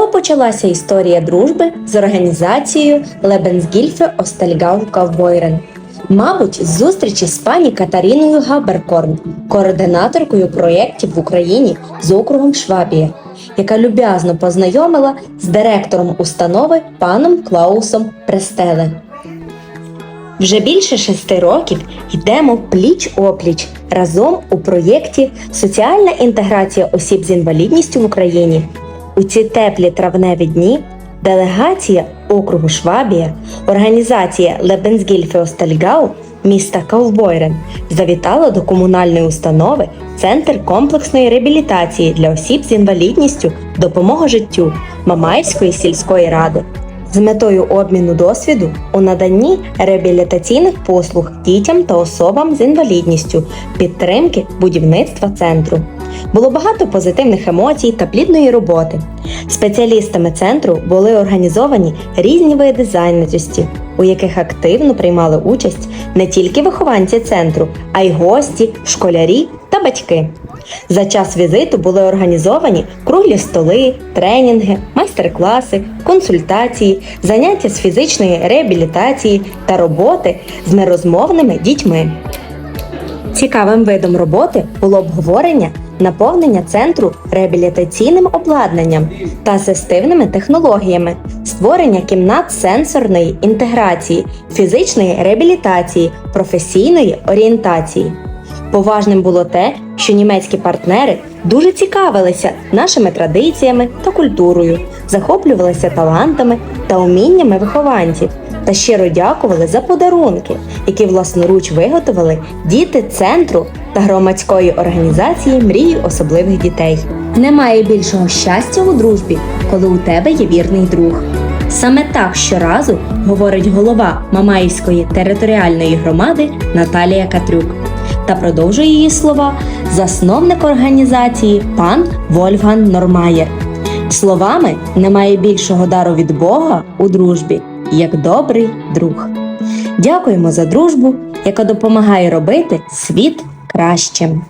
чого почалася історія дружби з організацією Lebensgilfe Остальгау Кавбойрен. Мабуть, з зустрічі з пані Катаріною Габеркорн, координаторкою проєктів в Україні з округом Швабія, яка люб'язно познайомила з директором установи паном Клаусом Престеле. Вже більше шести років йдемо пліч опліч разом у проєкті Соціальна інтеграція осіб з інвалідністю в Україні. У ці теплі травневі дні делегація округу Швабія, організація Lebensgilfe Остальгау міста Каувбойрен завітала до комунальної установи Центр комплексної реабілітації для осіб з інвалідністю Допомога життю Мамаївської сільської ради з метою обміну досвіду у наданні реабілітаційних послуг дітям та особам з інвалідністю, підтримки будівництва центру. Було багато позитивних емоцій та плідної роботи. Спеціалістами центру були організовані різні види зайнятості, у яких активно приймали участь не тільки вихованці центру, а й гості, школярі та батьки. За час візиту були організовані круглі столи, тренінги, майстер-класи, консультації, заняття з фізичної реабілітації та роботи з нерозмовними дітьми. Цікавим видом роботи було обговорення наповнення центру реабілітаційним обладнанням та асистивними технологіями, створення кімнат сенсорної інтеграції, фізичної реабілітації, професійної орієнтації. Поважним було те, що німецькі партнери дуже цікавилися нашими традиціями та культурою, захоплювалися талантами та уміннями вихованців та щиро дякували за подарунки, які власноруч виготовили діти центру та громадської організації мрії особливих дітей. Немає більшого щастя у дружбі, коли у тебе є вірний друг. Саме так щоразу говорить голова Мамаївської територіальної громади Наталія Катрюк. Та продовжує її слова засновник організації пан Вольфган Нормаєр. Словами немає більшого дару від Бога у дружбі, як добрий друг. Дякуємо за дружбу, яка допомагає робити світ кращим.